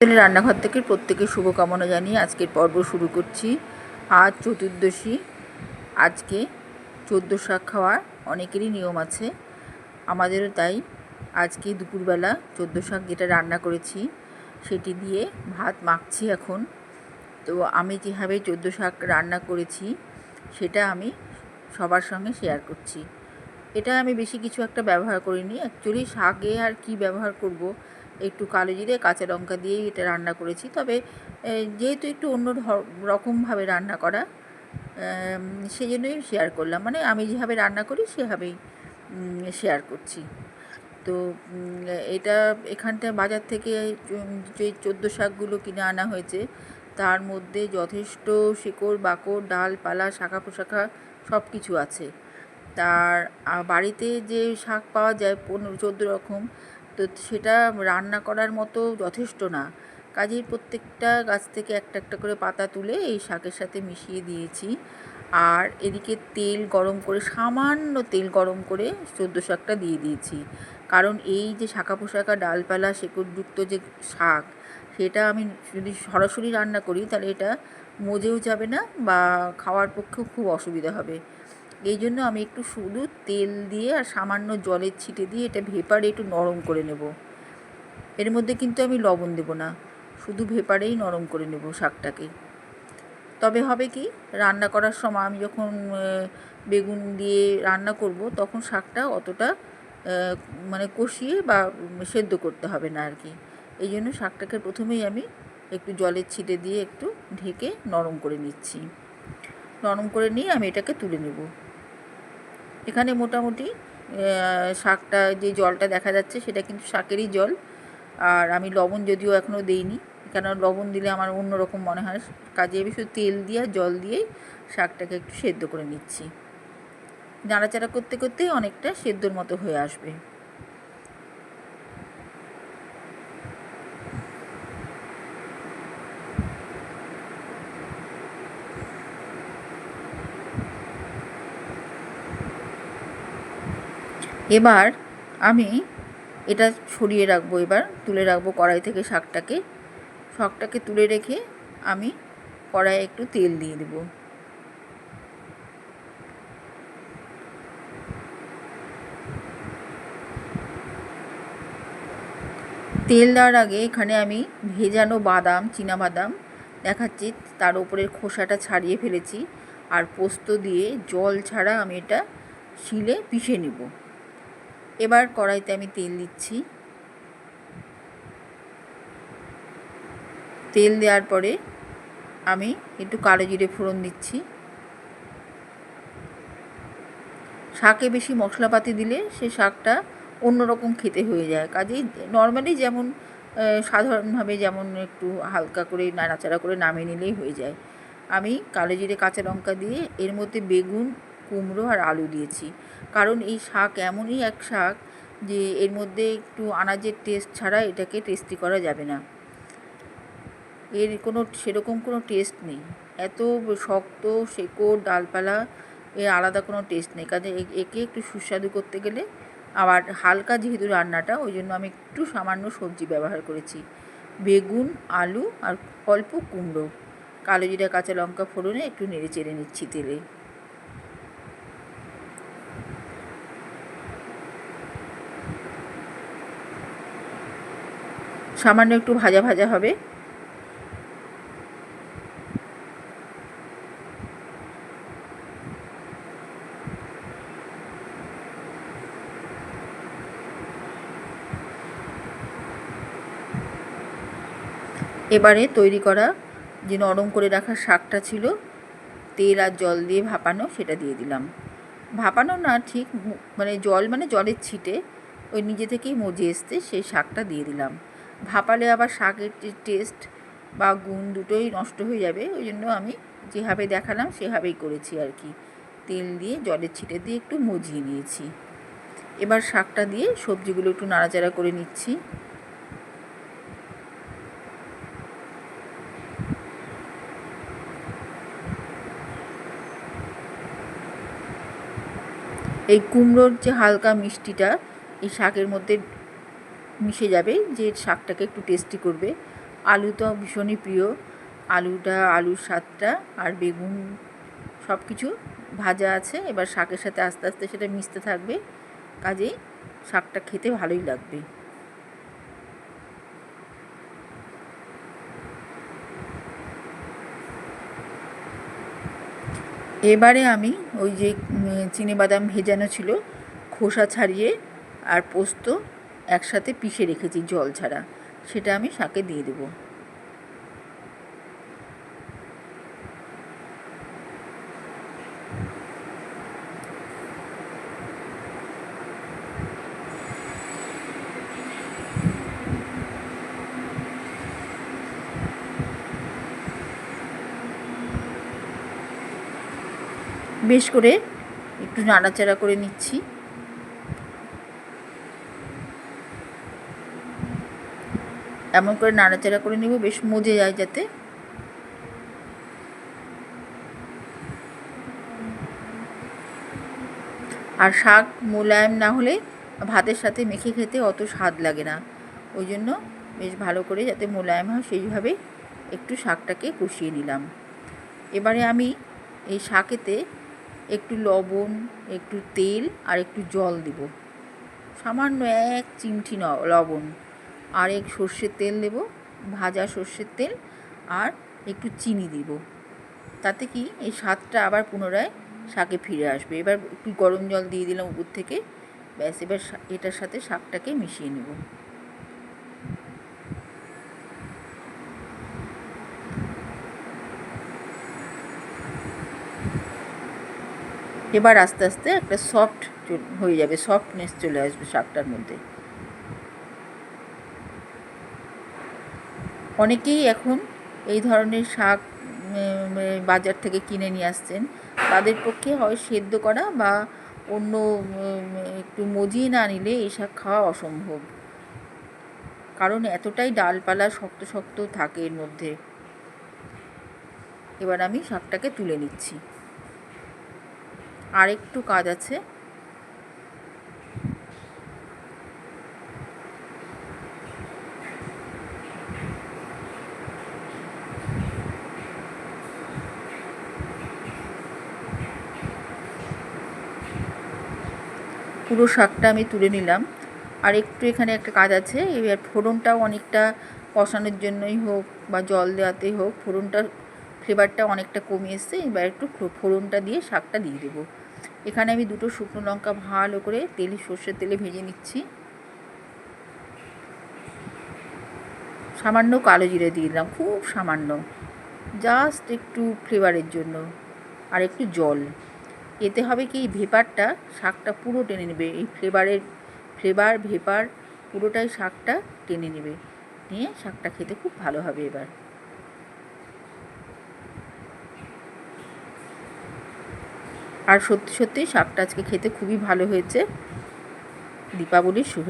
তাহলে রান্নাঘর থেকে প্রত্যেকে শুভকামনা জানিয়ে আজকের পর্ব শুরু করছি। আজ চতুর্দশী। আজকে চোদ্দ শাক খাওয়ার অনেকেরই নিয়ম আছে। আমাদেরও তাই। আজকে দুপুরবেলা চোদ্দ শাক যেটা রান্না করেছি, সেটি দিয়ে ভাত মাখছি এখন। তো আমি যেভাবে চোদ্দ শাক রান্না করেছি, সেটা আমি সবার সঙ্গে শেয়ার করছি। এটা আমি বেশি কিছু একটা ব্যবহার করিনি। অ্যাকচুয়ালি শাকে আর কি ব্যবহার করব একটু কালো জিরে, কাঁচা লঙ্কা দিয়েই এটা রান্না করেছি। তবে যেহেতু একটু অন্য রকমভাবে রান্না করা সেই জন্যই শেয়ার করলাম। মানে আমি যেভাবে রান্না করি, সেভাবেই শেয়ার করছি। তো এটা এখানটা বাজার থেকে যে চোদ্দ শাকগুলো কিনে আনা হয়েছে, তার মধ্যে যথেষ্ট শিকড় বাকড় ডালপালা শাখা পোশাখা সব কিছু আছে। তার বাড়িতে যে শাক পাওয়া যায়, পনেরো, চোদ্দ রকম তো সেটা রান্না করার মতো যথেষ্ট না। কাজেই প্রত্যেকটা গাছ থেকে একটা একটা করে পাতা তুলে এই শাকের সাথে মিশিয়ে দিয়েছি। আর এদিকে তেল গরম করে, সামান্য তেল গরম করে চোদ্দ শাকটা দিয়ে দিয়েছি। কারণ এই যে শাখা পোশাকা ডালপালা, শেকড়যুক্ত যে শাক, সেটা আমি যদি সরাসরি রান্না করি, তাহলে এটা মজেও যাবে না বা খাওয়ার পক্ষেও খুব অসুবিধা হবে। এই জন্য আমি একটু শুধু তেল দিয়ে আর সামান্য জলের ছিটে দিয়ে এটা ভেপারে একটু নরম করে নেব। এর মধ্যে কিন্তু আমি লবণ দেব না, শুধু ভেপারেই নরম করে নেব শাকটাকে। তবে হবে কি, রান্না করার সময় আমি যখন বেগুন দিয়ে রান্না করব তখন শাকটা অতটা মানে কষিয়ে বা সেদ্ধ করতে হবে না আর কি এই জন্য শাকটাকে প্রথমেই আমি একটু জলের ছিটে দিয়ে একটু ঢেকে নরম করে নিচ্ছি। নরম করে নিয়ে আমি এটাকে তুলে নেব। এখানে মোটামুটি শাকটা যে জলটা দেখা যাচ্ছে সেটা কিন্তু শাকেরই জল। আর আমি লবণ যদিও এখনও দেইনি কেন লবণ দিলে আমার অন্যরকম মনে হয়। কাজে আমি শুধু তেল দিয়ে জল দিয়েই শাকটাকে একটু সেদ্ধ করে নিচ্ছি। নাড়াচাড়া করতে করতেই অনেকটা সেদ্ধর মতো হয়ে আসবে। এবার আমি এটা ছড়িয়ে রাখব, এবার তুলে রাখব কড়াই থেকে শাকটাকে। শাকটাকে তুলে রেখে আমি কড়াইয়ে একটু তেল দিয়ে দেবো। তেল দেওয়ার আগে এখানে আমি ভেজানো বাদাম বাদাম দেখাচ্ছি, তার উপরের খোসাটা ছাড়িয়ে ফেলেছি। আর পোস্ত দিয়ে জল ছাড়া আমি এটা শিলে পিষে নেব। এবার কড়াইতে আমি তেল দিচ্ছি। তেল দেওয়ার পরে আমি একটু কালো জিরে ফোড়ন দিচ্ছি। শাকে বেশি মশলাপাতি দিলে সে শাকটা অন্যরকম খেতে হয়ে যায়। কাজেই নর্মালি যেমন সাধারণভাবে যেমন একটু হালকা করে নাড়াচাড়া করে নামিয়ে নিলেই হয়ে যায়। আমি কালো জিরে, কাঁচা লঙ্কা দিয়ে এর মধ্যে বেগুন কুমড়ো আর আলু দিয়েছি। কারণ এই শাক এমনই এক শাক যে এর মধ্যে একটু আনাজের টেস্ট ছাড়া এটাকে টেস্টি করা যাবে না। এর কোনো, সেরকম কোনো টেস্ট নেই। এত শক্ত, শেকড়, ডালপালা এর আলাদা কোনো টেস্ট নেই। কাজে একে একটু সুস্বাদু করতে গেলে আবার হালকা যেহেতু রান্নাটা, ওই জন্য আমি একটু সামান্য সবজি ব্যবহার করেছি। বেগুন, আলু আর অল্প কুমড়ো। কালো জিরা, কাঁচা লঙ্কা ফোড়নে একটু নেড়ে চেড়ে নিচ্ছি তেলে। সামান্য একটু ভাজা ভাজা হবে। এবারে তৈরি করা যে নরম করে রাখা শাকটা ছিল, তেল আর জল দিয়ে ভাপানো সেটা দিয়ে দিলাম। ভাপানো না ঠিক মানে জল মানে জলের ছিটে, ওই নিজে থেকেই মজে এসতে সেই শাকটা দিয়ে দিলাম। ভাপালে আবার শাকের টেস্ট বা গুণ দুটোই নষ্ট হয়ে যাবে। ওই জন্য আমি যেভাবে দেখালাম, সেভাবেই করেছি আর কি। তেল দিয়ে, জলের ছিটে দিয়ে একটু মজিয়ে নিয়েছি। এবার শাকটা দিয়ে সবজিগুলো একটু নাড়াচাড়া করে নিচ্ছি। এই কুমড়োর যে হালকা মিষ্টিটা, এই শাকের মধ্যে মিশে যাবে, যে শাকটাকে একটু টেস্টি করবে। আলু তো ভীষণই প্রিয়। আলুটা, আলুর স্বাদটা আর বেগুন সব কিছু ভাজা আছে। এবার শাকের সাথে আস্তে আস্তে সেটা মিশতে থাকবে। কাজেই শাকটা খেতে ভালোই লাগবে। এবারে আমি ওই যে বাদাম ভেজানো ছিল, খোসা ছাড়িয়ে আর পোস্ত একসাথে পিষে রেখেছি জল ছাড়া। সেটা আমি শাকে দিয়ে দেবো। বেশ করে একটু নাড়াচাড়া করে নিচ্ছি। এমন করে নাড়াচাড়া করে নিব, বেশ মজে যায় যাতে। আর শাক মোলায়েম না হলে ভাতের সাথে মেখে খেতে অত স্বাদ লাগে না। ওই জন্য বেশ ভালো করে যাতে মোলায়েম হয়, সেইভাবে একটু শাকটাকে কষিয়ে নিলাম। এবারে আমি এই শাকেতে একটু লবণ, একটু তেল আর একটু জল দেব। সামান্য এক চিমটি লবণ। আর এক সর্ষের তেল দেব, ভাজা সর্ষের তেল আর একটু চিনি দিব। তাতে কি এই স্বাদটা আবার পুনরায় শাকে ফিরে আসবে। এবার একটু গরম জল দিয়ে দিলাম উপর থেকে, ব্যাস এবার এটার সাথে শাকটাকে মিশিয়ে নেব। এবার আস্তে আস্তে একটা সফট হয়ে যাবে সফটনেস চলে আসবে শাকটার মধ্যে। অনেকেই এখন এই ধরনের শাক বাজার থেকে কিনে নিয়ে আসছেন। তাদের পক্ষে হয় সেদ্ধ করা বা অন্য একটু মজিয়ে না নিলে এই শাক খাওয়া অসম্ভব। কারণ এতটাই ডালপালা শক্ত শক্ত থাকে এর মধ্যে। এবার আমি শাকটাকে তুলে নিচ্ছি। আর একটু কাজ আছে। পুরো শাকটা আমি তুলে নিলাম। আর একটু এখানে একটা কাজ আছে, এবার ফোড়নটাও অনেকটা কষানোর জন্যই হোক বা জল দেওয়াতেই হোক ফোড়নটা ফ্লেভারটা অনেকটা কমে এসছে, এবার একটু ফোড়নটা দিয়ে শাকটা দিয়ে দেবো। এখানে আমি দুটো শুকনো লঙ্কা ভালো করে তেল সর্ষের তেলে ভেজে নিচ্ছি। সামান্য কালো জিরে দিয়ে দিলাম, খুব সামান্য। জাস্ট একটু ফ্লেভারের জন্য। আর একটু জল। এতে হবে কি, ভেপারটা শাকটা পুরো টেনে নেবে। এই ফ্লেভারের ফ্লেভার, ভেপার পুরোটাই শাকটা টেনে নেবে। নিয়ে শাকটা খেতে খুব ভালো হবে এবার। আর সত্যি সত্যি শাকটা আজকে খেতে খুবই ভালো হয়েছে। দীপাবলির শুভ